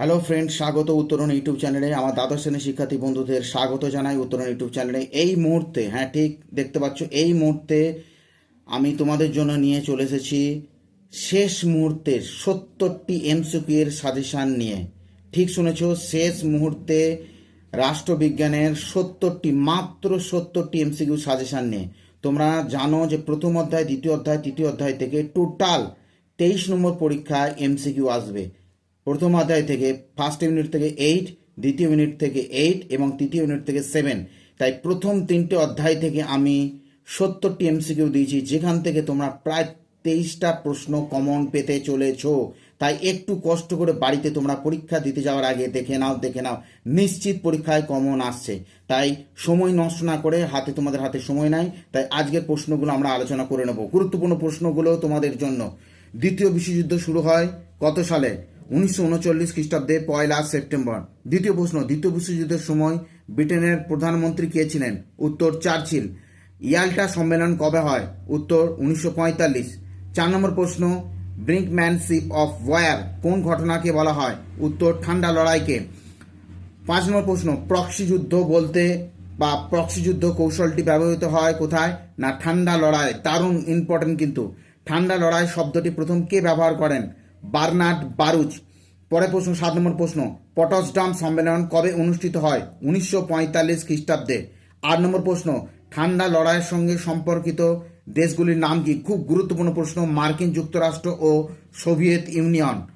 Hello friend স্বাগত উত্তরণ YouTube চ্যানেলে, আমার দ্বাদশ শ্রেণির শিক্ষার্থী বন্ধুদের স্বাগত জানাই উত্তরণ ইউটিউব চ্যানেলে। এই মুহূর্তে হ্যাঁ ঠিক দেখতে পাচ্ছ, এই মুহূর্তে আমি তোমাদের জন্য নিয়ে চলে এসেছি শেষ মুহূর্তের সত্তরটি এমসিকিউ এর সাজেশান নিয়ে। ঠিক শুনেছ, শেষ মুহূর্তে রাষ্ট্রবিজ্ঞানের সত্তরটি, মাত্র সত্তরটি এমসিকিউ সাজেশান নিয়ে। তোমরা জানো যে প্রথম অধ্যায়, দ্বিতীয় অধ্যায়, তৃতীয় অধ্যায় থেকে টোটাল তেইশ নম্বর পরীক্ষায় এমসিকিউ আসবে। প্রথম অধ্যায় থেকে ফার্স্ট ইউনিট থেকে এইট দ্বিতীয় ইউনিট থেকে এইট এবং তৃতীয় ইউনিট থেকে সেভেন তাই প্রথম তিনটে অধ্যায় থেকে আমি সত্তরটি এমসিকিউ দিয়েছি। যেখান থেকে তোমরা প্রায় তেইশটা প্রশ্ন কমন পেতে চলেছ। তাই একটু কষ্ট করে বাড়িতে তোমরা পরীক্ষা দিতে যাওয়ার আগে দেখে নাও দেখে নাও। নিশ্চিত পরীক্ষায় কমন আসছে। তাই সময় নষ্ট না করে হাতে তোমাদের হাতে সময় নাই। তাই আজকের প্রশ্নগুলো আমরা আলোচনা করে নেব। গুরুত্বপূর্ণ প্রশ্নগুলো তোমাদের জন্য। দ্বিতীয় বিশ্বযুদ্ধ শুরু হয় কত সালে? উনিশশো উনচল্লিশ খ্রিস্টাব্দে পয়লা সেপ্টেম্বর। দ্বিতীয় প্রশ্ন, দ্বিতীয় বিশ্বযুদ্ধের সময় ব্রিটেনের প্রধানমন্ত্রী কে ছিলেন? উত্তর চার্চিল। ইয়াল্টা সম্মেলন কবে হয়? উত্তর উনিশশো পঁয়তাল্লিশ। চার নম্বর প্রশ্ন ব্রিঙ্কম্যানশিপ অফ ওয়ার কোন ঘটনাকে বলা হয়? উত্তর, ঠান্ডা লড়াইকে। পাঁচ নম্বর প্রশ্ন, প্রক্সি যুদ্ধ বলতে বা প্রক্সি যুদ্ধ কৌশলটি ব্যবহৃত হয় কোথায়? না, ঠান্ডা লড়াই, দারুণ ইম্পর্টেন্ট কিন্তু। ঠান্ডা লড়াই শব্দটি প্রথম কে ব্যবহার করেন? বার্নার্ড বারুচ পরে প্রশ্ন, সাত নম্বর প্রশ্ন পটসডাম সম্মেলন কবে অনুষ্ঠিত হয়? উনিশশো পঁয়তাল্লিশ খ্রিস্টাব্দে। আট নম্বর প্রশ্ন, ঠান্ডা লড়াইয়ের সঙ্গে সম্পর্কিত দেশগুলির নাম কি? খুব গুরুত্বপূর্ণ প্রশ্ন, মার্কিন যুক্তরাষ্ট্র ও সোভিয়েত ইউনিয়ন।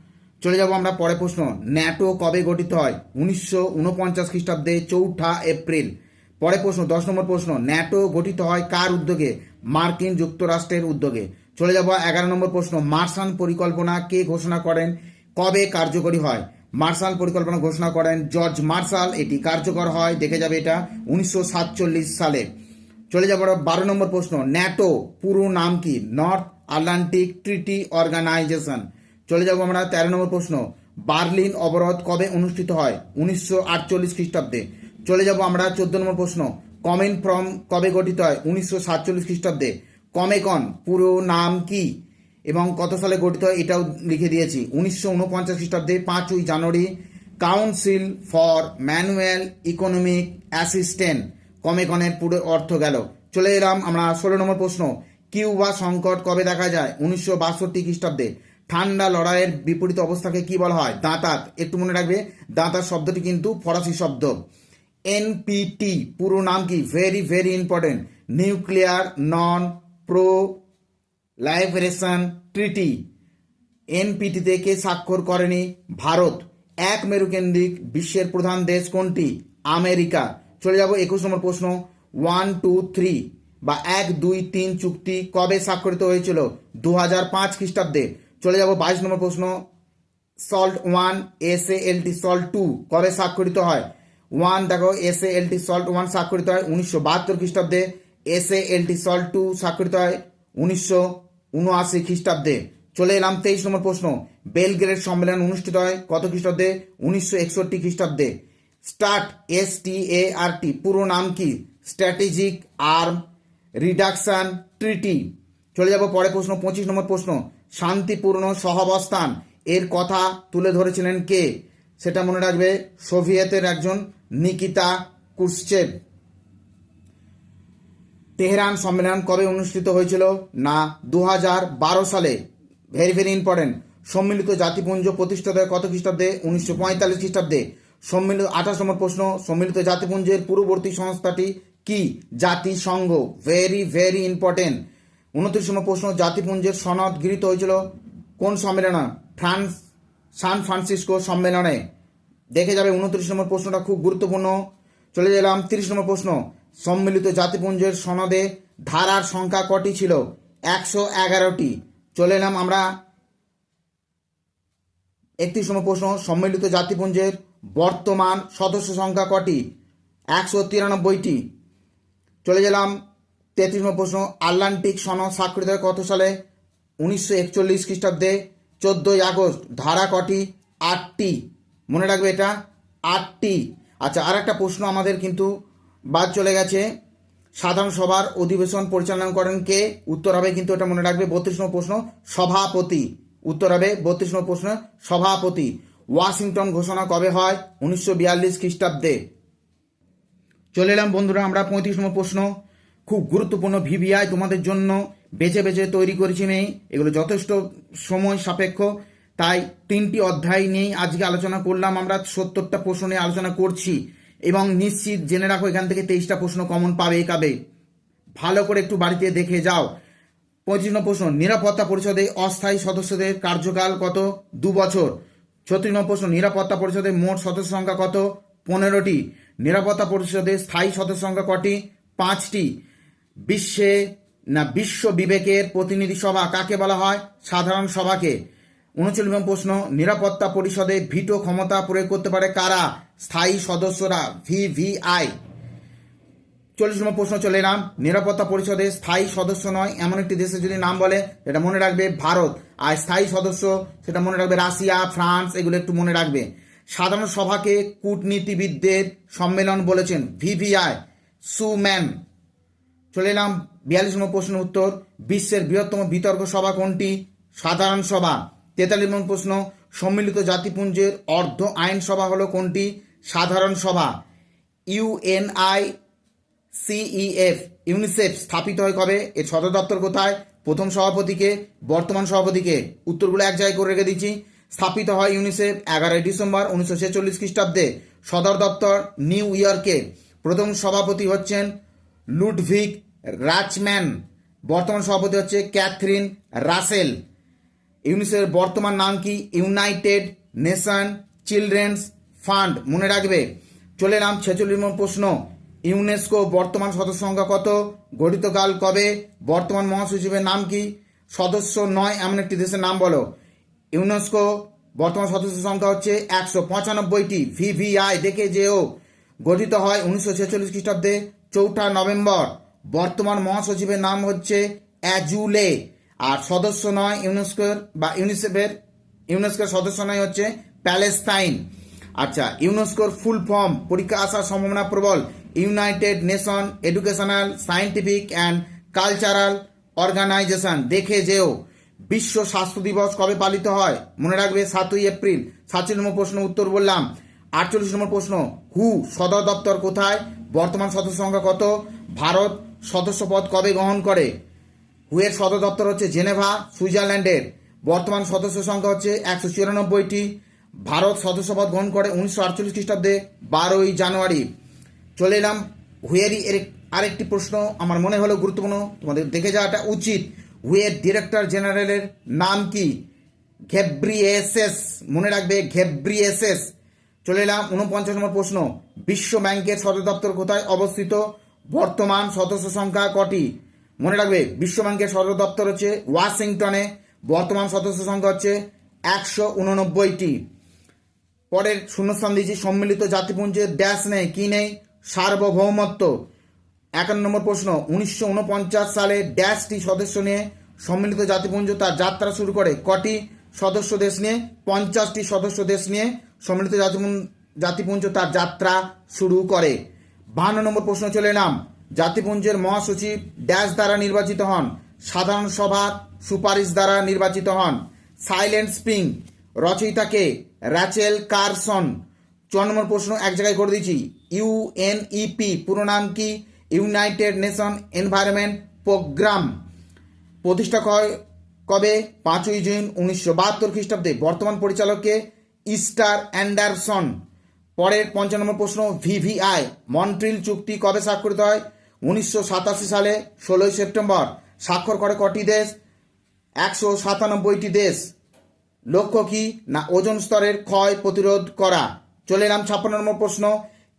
চলে যাব আমরা পরে প্রশ্ন, ন্যাটো কবে গঠিত হয়? উনিশশো উনপঞ্চাশ খ্রিস্টাব্দে, চৌঠা এপ্রিল। পরে প্রশ্ন, দশ নম্বর প্রশ্ন, ন্যাটো গঠিত হয় কার উদ্যোগে? মার্কিন যুক্তরাষ্ট্রের উদ্যোগে। চলে যাব এগারো নম্বর প্রশ্ন। মার্শাল পরিকল্পনা কে ঘোষণা করেন? কবে কার্যকরী হয়? মার্শাল পরিকল্পনা ঘোষণা করেন জর্জ মার্শাল। এটি কার্যকর হয়, দেখে যাবে এটা, উনিশশো সাতচল্লিশ সালে। চলে যাব বারো নম্বর প্রশ্ন। ন্যাটো, পুরো নাম কি? North Atlantic Treaty Organisation. চলে যাব আমরা তেরো নম্বর প্রশ্ন। বার্লিন অবরোধ কবে অনুষ্ঠিত হয়? উনিশশো আটচল্লিশ খ্রিস্টাব্দে। চলে যাব আমরা চোদ্দ নম্বর প্রশ্ন। কমেন্ট ফ্রম কবে গঠিত হয়? উনিশশো সাতচল্লিশ খ্রিস্টাব্দে। কমেকন পুরো নাম কি এবং কত সালে গঠিত হয় এটাও লিখে দিয়েছি। উনিশশো উনপঞ্চাশ খ্রিস্টাব্দে পাঁচই জানুয়ারি, Council for Manual Economic Assistant. কমেকনের পুরো অর্থ গেল। চলে এলাম আমরা ষোলো নম্বর প্রশ্ন। কিউবা সংকট কবে দেখা যায়? উনিশশো বাষট্টি খ্রিস্টাব্দে। ঠান্ডা লড়াইয়ের বিপরীত অবস্থাকে কি বলা হয়? দাঁতাত। একটু মনে রাখবে, দাঁতাত শব্দটি কিন্তু ফরাসি শব্দ। এনপিটি, পুরো নাম কি? Very very important nuclear non proliferation treaty এনপিটিতে থেকে স্বাক্ষর করেনি ভারত। এক মেরুকেন্দ্রিক বিশ্বের প্রধান দেশ কোনটি? আমেরিকা। চলে যাব একুশ নম্বর প্রশ্ন ওয়ান টু থ্রি বা এক, দুই, তিন চুক্তি কবে স্বাক্ষরিত হয়েছিল? দু হাজার পাঁচ খ্রিস্টাব্দে। চলে যাব বাইশ নম্বর প্রশ্ন SALT one S L T SALT two কবে স্বাক্ষরিত হয়? ওয়ান দেখো S L T SALT one স্বাক্ষরিত হয় উনিশশো বাহাত্তর খ্রিস্টাব্দে। S A L T SALT two স্বাক্ষরিত হয় উনিশশো উনআশি খ্রিস্টাব্দে। চলে এলাম তেইশ নম্বর প্রশ্ন। বেলগ্রেড সম্মেলন অনুষ্ঠিত হয় কত খ্রিস্টাব্দে? উনিশশো একষট্টি খ্রিস্টাব্দে। স্টার্ট এস টি এ আর টি পুরো নাম কি? Strategic Arm Reduction Treaty. চলে যাব পরে প্রশ্ন, পঁচিশ নম্বর প্রশ্ন। শান্তিপূর্ণ সহাবস্থান, এর কথা তুলে ধরেছিলেন কে? সেটা মনে রাখবে সোভিয়েতের একজন নিকিতা কুর্সচেভ তেহরান সম্মেলন কবে অনুষ্ঠিত হয়েছিল? না দু হাজার বারো সালে। Very very important. সম্মিলিত জাতিপুঞ্জ প্রতিষ্ঠাতা কত খ্রিস্টাব্দে? উনিশশো পঁয়তাল্লিশ খ্রিস্টাব্দে। সম্মিলিত আঠাশ নম্বর প্রশ্ন, সম্মিলিত জাতিপুঞ্জের পূর্ববর্তী সংস্থাটি কি? জাতিসংঘ। Very very important. উনত্রিশ নম্বর প্রশ্ন, জাতিপুঞ্জের সনদ গৃহীত হয়েছিল কোন সম্মেলনে? ফ্রান্স, সান ফ্রান্সিসকো সম্মেলনে। দেখে যাবে উনত্রিশ নম্বর প্রশ্নটা খুব গুরুত্বপূর্ণ। চলে গেলাম তিরিশ নম্বর প্রশ্ন। সম্মিলিত জাতিপুঞ্জের সনদে ধারার সংখ্যা কটি ছিল? একশো এগারোটি। চলে এলাম আমরা একত্রিশ নম্বর প্রশ্ন, সম্মিলিত জাতিপুঞ্জের বর্তমান সদস্য সংখ্যা কটি? একশো তিরানব্বইটি। চলে গেলাম তেত্রিশ নম্বর প্রশ্ন, আটলান্টিক সনদ স্বাক্ষরিত কত সালে? উনিশশো একচল্লিশ খ্রিস্টাব্দে, চোদ্দোই আগস্ট। ধারা কটি? আটটি। মনে রাখবে এটা? আটটি। আচ্ছা আর একটা প্রশ্ন আমাদের কিন্তু বাদ চলে গেছে। সাধারণ সভার অধিবেশন পরিচালনা করেন কে? উত্তর হবে কিন্তু এটা মনে রাখবে বত্রিশ নম্বর প্রশ্ন, সভাপতি। উত্তর হবে বত্রিশ নম্বর প্রশ্ন, সভাপতি। ওয়াশিংটন ঘোষণা কবে হয়? উনিশশো বিয়াল্লিশ খ্রিস্টাব্দে। চলে এলাম বন্ধুরা আমরা পঁয়ত্রিশ নম্বর প্রশ্ন। খুব গুরুত্বপূর্ণ ভিভিআই তোমাদের জন্য। বেছে বেছে তৈরি করেছি নেই এগুলো যথেষ্ট সময় সাপেক্ষ। তাই তিনটি অধ্যায় নিয়েই আজকে আলোচনা করলাম। আমরা সত্তরটা প্রশ্ন নিয়ে আলোচনা করছি। এবং নিশ্চিত জেনে রাখো, এখান থেকে তেইশটা প্রশ্ন কমন পাবে কাবে। ভালো করে একটু বাড়িতে দেখে যাও। পঁচিশ প্রশ্ন, নিরাপত্তা পরিষদে অস্থায়ী সদস্যদের কার্যকাল কত? দু বছর। ছত্রিশ প্রশ্ন, নিরাপত্তা পরিষদে মোট সদস্য সংখ্যা কত? পনেরোটি। নিরাপত্তা পরিষদে স্থায়ী সদস্য সংখ্যা কটি? পাঁচটি। বিশ্বে না, বিশ্ব বিবেকের প্রতিনিধি সভা কাকে বলা হয়? সাধারণ সভাকে। উনচল্লিশ নম্বর প্রশ্ন, নিরাপত্তা পরিষদে ভিটো ক্ষমতা প্রয়োগ করতে পারে কারা? স্থায়ী সদস্যরা, ভিভিআই। চল্লিশ নম্বর প্রশ্ন চলে এলাম, নিরাপত্তা পরিষদে স্থায়ী সদস্য নয়, এমন একটি দেশের যদি নাম বলে, সেটা মনে রাখবে ভারত। আর স্থায়ী সদস্য, সেটা মনে রাখবে রাশিয়া, ফ্রান্স, এগুলো একটু মনে রাখবে। সাধারণ সভাকে কূটনীতিবিদদের সম্মেলন বলেছেন ভিভিআই, সুম্যান। চলে এলাম বিয়াল্লিশ নম্বর প্রশ্ন উত্তর, বিশ্বের বৃহত্তম বিতর্ক সভা কোনটি? সাধারণ সভা। তেতাল্লিশ নম্বর প্রশ্ন, সম্মিলিত জাতিপুঞ্জের অর্ধ আইন সভা হলো কোনটি? সাধারণ সভা ইউএনআই সিইএফ ইউনিসেফ স্থাপিত হয় কবে? এর সদর দপ্তর কোথায়? প্রথম সভাপতিকে, বর্তমান সভাপতিকে। উত্তরগুলো এক জায়গায় করে রেখে দিচ্ছি। স্থাপিত হয় ইউনিসেফ এগারোই ডিসেম্বর উনিশশো ছেচল্লিশ খ্রিস্টাব্দে। সদর দপ্তর নিউ ইয়র্কে। প্রথম সভাপতি হচ্ছেন লুডভিক রাচম্যান। বর্তমান সভাপতি হচ্ছে ক্যাথরিন রাসেল। ইউনিসেফের বর্তমান নাম কি? United Nation Children's Fund. মনে রাখবে, চলে এলাম ছেচল্লিশ নম্বর প্রশ্ন। ইউনেস্কো বর্তমান সদস্য সংখ্যা কত? গঠিতকাল কবে? বর্তমান মহাসচিবের নাম কি? সদস্য নয়, এমন একটি দেশের নাম বলো। ইউনেস্কো বর্তমান সদস্য সংখ্যা হচ্ছে একশো পঁচানব্বইটি, ভিভিআই। দেখে যেও, গঠিত হয় উনিশশো ছেচল্লিশ খ্রিস্টাব্দে, চৌঠা নভেম্বর। বর্তমান মহাসচিবের নাম হচ্ছে অ্যাজুলে। আর সদস্য নয় ইউনেস্কোর বা ইউনিসেফের, ইউনেস্কোর সদস্য নয় হচ্ছে প্যালেস্তাইন। আচ্ছা ইউনেস্কোর ফুল ফর্ম, পরীক্ষা আসার সম্ভাবনা প্রবল। United Nation Educational Scientific and Cultural Organisation, দেখে যেও। বিশ্ব স্বাস্থ্য দিবস কবে পালিত হয়? মনে রাখবে সাতই এপ্রিল। সাতচল্লিশ নম্বর প্রশ্ন উত্তর বললাম। আটচল্লিশ নম্বর প্রশ্ন, হু, সদর দপ্তর কোথায়? বর্তমান সদস্য সংখ্যা কত? ভারত সদস্য পদ কবে গ্রহণ করে? হুয়ের সদর দপ্তর হচ্ছে জেনেভা, সুইজারল্যান্ডের। বর্তমান সদস্য সংখ্যা হচ্ছে একশো চুরানব্বইটি। ভারত সদস্যপদ গ্রহণ করে উনিশশো আটচল্লিশ খ্রিস্টাব্দে বারোই জানুয়ারি। চলে এলাম হুয়েরই এর আরেকটি প্রশ্ন। আমার মনে হলো গুরুত্বপূর্ণ। তোমাদের দেখে যাওয়াটা উচিত। হুয়ের ডিরেক্টর জেনারেলের নাম কি? ঘেব্রিয়েসেস। মনে রাখবে, ঘেব্রিয়েসেস। চলে এলাম উনপঞ্চাশ নম্বর প্রশ্ন। বিশ্ব ব্যাংকের সদর দপ্তর কোথায় অবস্থিত? বর্তমান সদস্য সংখ্যা কটি? মনে রাখবে বিশ্ব ব্যাংকের সদর দপ্তর হচ্ছে ওয়াশিংটনে, বর্তমান সদস্য সংখ্যা হচ্ছে একশো উননব্বইটি। পরের শূন্যস্থান দিয়েছি, সম্মিলিত জাতিপুঞ্জের ড্যাশ নেই, কি নেই? সার্বভৌমত্ব। একান্ন নম্বর প্রশ্ন, উনিশশো উনপঞ্চাশ সালে ড্যাশটি সদস্য নিয়ে সম্মিলিত জাতিপুঞ্জ তার যাত্রা শুরু করে কটি সদস্য দেশ নিয়ে? পঞ্চাশটি সদস্য দেশ নিয়ে সম্মিলিত জাতিপুঞ্জ জাতিপুঞ্জ তার যাত্রা শুরু করে। বাহান্ন নম্বর প্রশ্ন চলে এলাম জাতিপুঞ্জের মহাসচিব ড্যাশ দ্বারা নির্বাচিত হন। সাধারণ সভার সুপারিশ দ্বারা নির্বাচিত হন। সাইলেন্ট স্প্রিং, রচয়িতাকে র্যাচেল কারসন। চ নম্বর প্রশ্ন এক জায়গায় করে দিয়েছি ইউএনইপি পুরো নাম কি? United Nation Environment Programme. প্রতিষ্ঠা কবে? পাঁচই জুন উনিশশো বাহাত্তর খ্রিস্টাব্দে। বর্তমান পরিচালককে ইস্টার অ্যান্ডারসন। পরের পঞ্চান্ন নম্বর প্রশ্ন ভিভিআই, মন্ট্রিল চুক্তি কবে স্বাক্ষরিত হয়? উনিশশো সাতাশি সালে ষোলোই সেপ্টেম্বর স্বাক্ষর করে কটি দেশ? একশো সাতানব্বইটি দেশ। লক্ষ্য কি? না, ওজন স্তরের ক্ষয় প্রতিরোধ করা। চলে এলাম ছাপ্পান্ন নম্বর প্রশ্ন।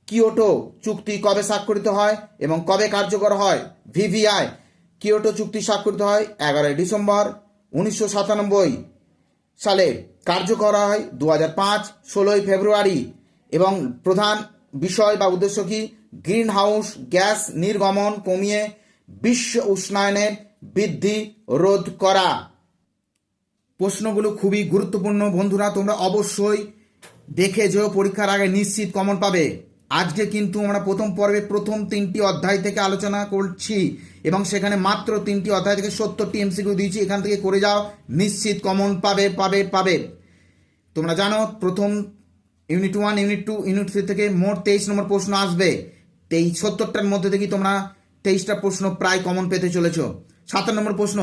কিওটো চুক্তি কবে স্বাক্ষরিত হয় এবং কবে কার্যকর হয়? ভিভিআই কিওটো চুক্তি স্বাক্ষরিত হয় এগারোই ডিসেম্বর উনিশশো সাতানব্বই সালে। কার্যকর হয় দু হাজার পাঁচ, ষোলোই ফেব্রুয়ারি এবং প্রধান বিষয় বা উদ্দেশ্য কি? গ্রিন হাউস গ্যাস নির্গমন কমিয়ে বিশ্ব উষ্ণায়নের বৃদ্ধি রোধ করা। প্রশ্নগুলো খুবই গুরুত্বপূর্ণ। বন্ধুরা, তোমরা অবশ্যই দেখে যেও, পরীক্ষার আগে নিশ্চিত কমন পাবে। আজকে কিন্তু আমরা প্রথম পর্বে প্রথম তিনটি অধ্যায় থেকে আলোচনা করছি এবং সেখানে মাত্র তিনটি অধ্যায় থেকে সত্তরটি এমসিকিউ দিয়েছি। এখান থেকে করে যাও, নিশ্চিত কমন পাবে পাবে পাবে। তোমরা জানো, প্রথম unit one, unit two, unit three থেকে মোট তেইশ নম্বর প্রশ্ন আসবে। তেইশ সত্তরটার মধ্যে থেকে তোমরা তেইশটা প্রশ্ন প্রায় কমন পেতে চলেছ। সাতান্ন নম্বর প্রশ্ন,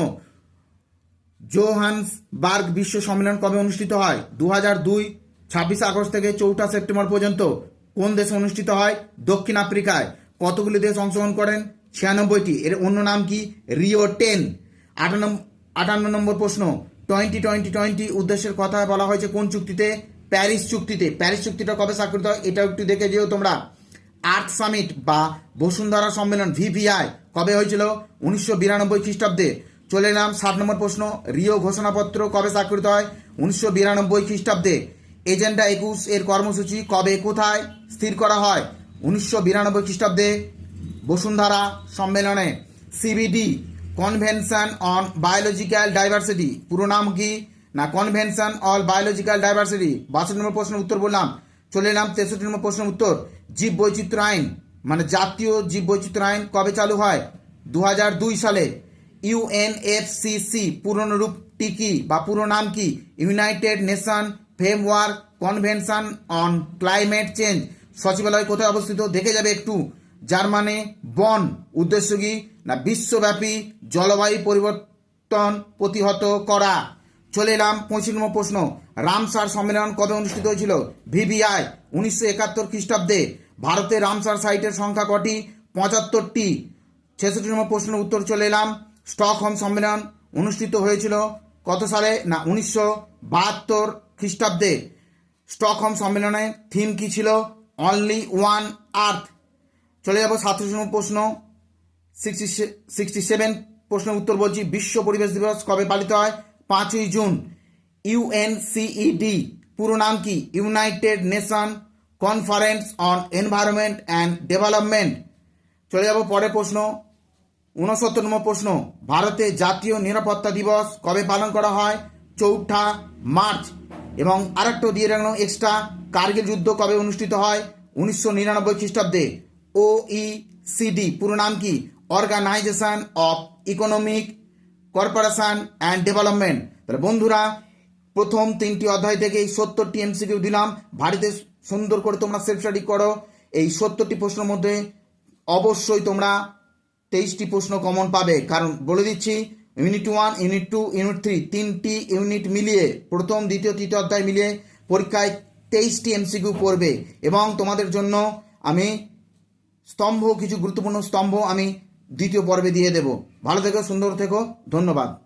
জোহান্সবার্গ বিশ্ব সম্মেলন কবে অনুষ্ঠিত হয়? দু হাজার দুই, ছাব্বিশে আগস্ট থেকে চৌঠা সেপ্টেম্বর পর্যন্ত কোন দেশে অনুষ্ঠিত হয়? দক্ষিণ আফ্রিকায় কতগুলি দেশ অংশগ্রহণ করেন? ছিয়ানব্বইটি। এর অন্য নাম কি? Rio ten. আটান্ন নম্বর প্রশ্ন, টোয়েন্টি টোয়েন্টি টোয়েন্টি উদ্দেশ্যের কথা বলা হয়েছে কোন চুক্তিতে? প্যারিস চুক্তিতে। প্যারিস চুক্তিটা কবে স্বাক্ষরিত হয়? এটাও একটু দেখে যেও তোমরা। আর্থ সামিট বা বসুন্ধরা সম্মেলন ভিভিআই কবে হয়েছিল? উনিশশো বিরানব্বই খ্রিস্টাব্দে। চলে এলাম সাত নম্বর প্রশ্ন, রিও ঘোষণাপত্র কবে স্বাক্ষরিত হয়? উনিশশো বিরানব্বই খ্রিস্টাব্দে। এজেন্ডা একুশ এর কর্মসূচি কবে কোথায় স্থির করা হয়? উনিশশো বিরানব্বই খ্রিস্টাব্দে বসুন্ধরা সম্মেলনে। CBD Convention on Biological Diversity পুরো নাম কি? না কনভেনশন অন বায়োলজিক্যাল ডাইভার্সিটি বাষট্টি নম্বর প্রশ্নের উত্তর বললাম। চলে এলাম তেষট্টি নম্বর প্রশ্নের উত্তর। জীব বৈচিত্র্য আইন মানে জাতীয় জীব বৈচিত্র্য আইন কবে চালু হয়? দু দুই সালে ইউএনএফসিসি পুরনো রূপটি কি বা পুরো নাম কি? United Nation Framework Convention on Climate Change. সচিবালয় কোথায় অবস্থিত? দেখে যাবে একটু। যার মানে বন উদ্দেশ্য কি না বিশ্বব্যাপী জলবায়ু পরিবর্তন প্রতিহত করা? চলে এলাম পঁচিশ নম্বর প্রশ্ন। রামসার সম্মেলন কবে অনুষ্ঠিত হয়েছিল? ভিভিআই উনিশশো একাত্তর খ্রিস্টাব্দে ভারতে রামসার সাইটের সংখ্যা কটি? পঁচাত্তরটি। ছেষট্টি নম্বর প্রশ্নের উত্তর চলে এলাম। স্টকহোম সম্মেলন অনুষ্ঠিত হয়েছিল কত সালে? না, উনিশশো বাহাত্তর খ্রিস্টাব্দে। স্টকহোম সম্মেলনে থিম কি ছিল? Only one earth. চলে যাব সাতশো নম্বর প্রশ্ন। সিক্সটি সিক্সটি সেভেন প্রশ্নের উত্তর বলছি। বিশ্ব পরিবেশ দিবস কবে পালিত হয়? পাঁচই জুন। ইউএনসিইডি পুরো নাম কি? United Nation Conference on Environment and Development চলে যাব পরের প্রশ্ন। উনসত্তর নম্বর প্রশ্ন। ভারতে জাতীয় নিরাপত্তা দিবস কবে পালন করা হয়? চৌঠা মার্চ। এবং আরেকটা দিয়ে রাখল এক্সট্রা কার্গিল যুদ্ধ কবে অনুষ্ঠিত হয়? উনিশশো নিরানব্বই খ্রিস্টাব্দে। ও সিডি পুরো নাম কি? Organisation of Economic Corporation and Development তাহলে বন্ধুরা প্রথম তিনটি অধ্যায় থেকে এই সত্তরটি এমসিকিউ দিলাম। বাড়িতে সুন্দর করে তোমরা সেলফ স্টাডি করো। এই সত্তরটি প্রশ্নের মধ্যে অবশ্যই তোমরা তেইশটি প্রশ্ন কমন পাবে। কারণ বলে দিচ্ছি unit one unit two unit three তিনটি ইউনিট মিলিয়ে, প্রথম, দ্বিতীয়, তৃতীয় অধ্যায় মিলিয়ে পরীক্ষায় তেইশটি এমসিকিউ পড়বে। এবং তোমাদের জন্য আমি স্তম্ভ, কিছু গুরুত্বপূর্ণ স্তম্ভ আমি দ্বিতীয় পর্বে দিয়ে দেব। ভালো থেকো, সুন্দর থেকো, ধন্যবাদ।